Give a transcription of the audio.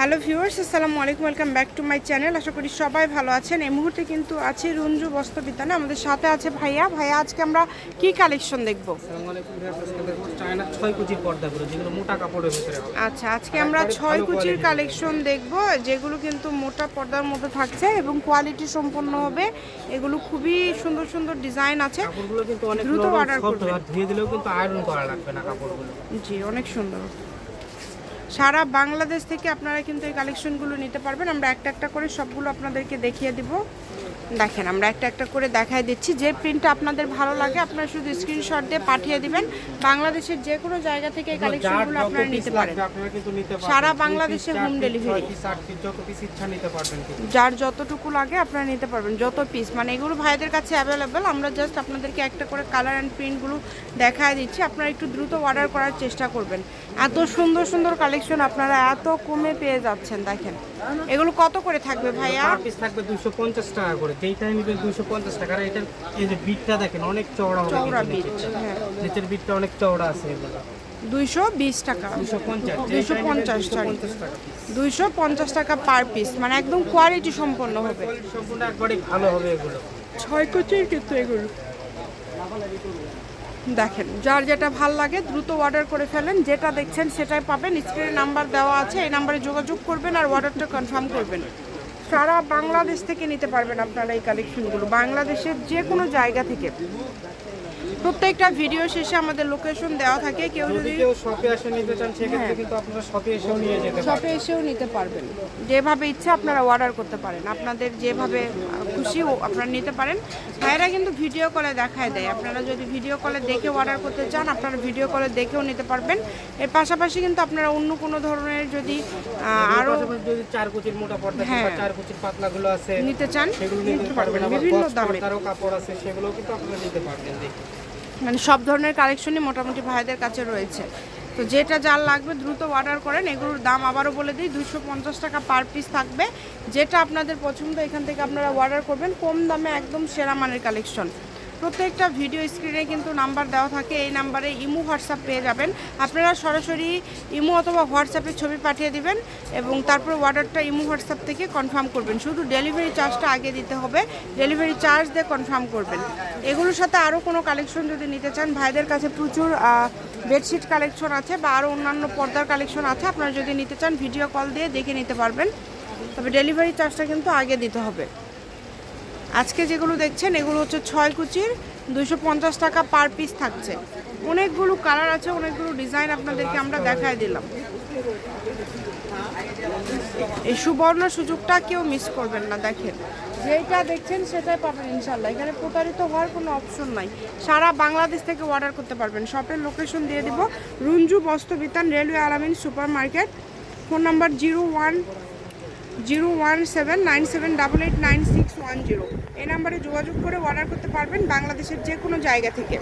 Hello viewers আসসালামু আলাইকুম welcome back to my channel. আশা করি সবাই ভালো আছেন। এই মুহূর্তে কিন্তু আছে রঞ্জু বস্ত্রবিতানে আমাদের সাথে আছে ভাইয়া। ভাইয়া আজকে আমরা কি কালেকশন দেখব? আচ্ছা আজকে আমরা ছয় কুচির কালেকশন দেখব যেগুলো কিন্তু মোটা পর্দার মধ্যে থাকছে এবং কোয়ালিটি সম্পন্ন হবে। এগুলো খুবই সুন্দর সুন্দর ডিজাইন আছে। দ্রুত নরম order সফট করবেন। ধুয়ে দিলেও কিন্তু আয়রন করা লাগবে না কাপড়গুলো। জি অনেক সুন্দর। সারা বাংলাদেশ থেকে আপনারা কিন্তু এই কালেকশনগুলো নিতে পারবেন। আমরা একটা একটা করে সবগুলো আপনাদেরকে দেখিয়ে দিব। দেখেন আমরা একটা একটা করে দেখাই দিচ্ছি। যে প্রিন্টটা আপনাদের ভালো লাগে আপনারা শুধু স্ক্রিনশট দিয়ে পাঠিয়ে দিবেন। বাংলাদেশের যে কোনো জায়গা থেকে এই কালেকশনগুলো আপনারা নিতে পারেন। সারা বাংলাদেশে হোম ডেলিভারি যার যতটুকু লাগে আপনারা নিতে পারবেন যত পিস মানে এগুলো ভাইদের কাছে অ্যাভেলেবেল আমরা জাস্ট আপনাদেরকে একটা করে কালার অ্যান্ড প্রিন্টগুলো দেখায় দিচ্ছি। আপনারা একটু দ্রুত অর্ডার করার চেষ্টা করবেন। এত সুন্দর সুন্দর কালেকশন আপনারা এত কমে পেয়ে যাচ্ছেন দেখেন। এগুলো কত করে থাকবে ভাইয়া? পার পিস থাকবে দুশো পঞ্চাশ টাকা করে। যেইটা নিবে দুশো পঞ্চাশ টাকা আর এটার এই যে বিটটা দেখেন অনেক চওড়া হবে চওড়া বিট হ্যাঁ। নিচের বিটটা অনেক চওড়া আছে এগুলো। দুইশো বিশ টাকা। দুশো পঞ্চাশ দুইশো পঞ্চাশ সরি পঞ্চাশ টাকা piece। দুইশো পঞ্চাশ টাকা পার পিস মানে একদম কোয়ালিটি সম্পন্ন হবে। সম্পূর্ণ একবারে ভালো হবে এগুলো। ছয় কোচির কিন্তু এগুলো। দেখেন যার যেটা ভালো লাগে দ্রুত অর্ডার করে ফেলেন যেটা দেখছেন সেটাই পাবেন। স্ক্রিনে নাম্বার দেওয়া আছে এই নাম্বারে যোগাযোগ করবেন আর অর্ডারটা কনফার্ম করবেন। সারা বাংলাদেশ থেকে নিতে পারবেন আপনারা এই কালেকশনগুলো বাংলাদেশের যে কোনো জায়গা থেকে। প্রত্যেকটা ভিডিও শেষে আমাদের লোকেশন দেওয়া থাকে। কেউ যদি যদি কেউ শপে এসে নিতে চান সেক্ষেত্রে কিন্তু আপনারা শপে এসেও নিয়ে যেতে শপে এসেও নিতে পারবেন। যেভাবে ইচ্ছা আপনারা অর্ডার করতে পারেন। আপনাদের যেভাবে খুশি আপনারা নিতে পারেন। ভাইয়েরা কিন্তু ভিডিও কলে দেখায় দেয়। আপনারা যদি ভিডিও কলে দেখে অর্ডার করতে চান আপনারা ভিডিও কলে দেখেও নিতে পারবেন। এর পাশাপাশি কিন্তু আপনারা অন্য কোনো ধরনের যদি আরও যদি চার কুচির মোটা পর্দা হ্যাঁ। চার কুচির পাতলাগুলো আছে নিতে চান সেগুলো নিতে পারবেন। বিভিন্ন দামে কাপড় আছে সেগুলোও কিন্তু আপনারা নিতে পারবেন। মানে সব ধরনের কালেকশনই মোটামুটি ভাইদের কাছে রয়েছে। তো যেটা যার লাগবে দ্রুত অর্ডার করেন, এগুলোর দাম আবারও বলে দিই দুশো পঞ্চাশ টাকা পার পিস থাকবে। যেটা আপনাদের পছন্দ, এখান থেকে আপনারা অর্ডার করবেন। কম দামে একদম সেরা মানের কালেকশন প্রত্যেকটা ভিডিও স্ক্রিনে কিন্তু নাম্বার দেওয়া থাকে, এই নাম্বারে ইমো হোয়াটসঅ্যাপ পেয়ে যাবেন। আপনারা সরাসরি ইমো অথবা হোয়াটসঅ্যাপে ছবি পাঠিয়ে দিবেন এবং তারপরে অর্ডারটা ইমো হোয়াটসঅ্যাপ থেকে কনফার্ম করবেন। শুধু ডেলিভারি চার্জটা আগে দিতে হবে ডেলিভারি চার্জ দিয়ে কনফার্ম করবেন। এগুলোর সাথে আরও কোনো কালেকশন যদি নিতে চান, ভাইদের কাছে প্রচুর বেডশিট কালেকশন আছে বা আরও অন্যান্য পর্দার কালেকশন আছে, আপনারা যদি নিতে চান ভিডিও কল দিয়ে দেখে নিতে পারবেন। তবে ডেলিভারি চার্জটা কিন্তু আগে দিতে হবে। আজকে যেগুলো দেখছেন, এগুলো হচ্ছে ছয় কুচির পঞ্চাশ টাকা পার পিস থাকছে। অনেকগুলো কালার আছে, অনেকগুলো ডিজাইন আপনাদেরকে আমরা দেখায় দিলাম। এই সুবর্ণ সুযোগটা কেউ মিস করবেন না, দেখেন। যেটা দেখছেন সেটাই পাবেন ইনশাল্লাহ এখানে প্রতারিত হওয়ার কোনো অপশন নাই। সারা বাংলাদেশ থেকে অর্ডার করতে পারবেন। শপের লোকেশন দিয়ে দিব। Runju Bastra Bitan railway Alamin super market phone number zero one zero one seven nine seven double eight nine six one zero. এই নাম্বারে যোগাযোগ করে অর্ডার করতে পারবেন বাংলাদেশের যে কোনো জায়গা থেকে।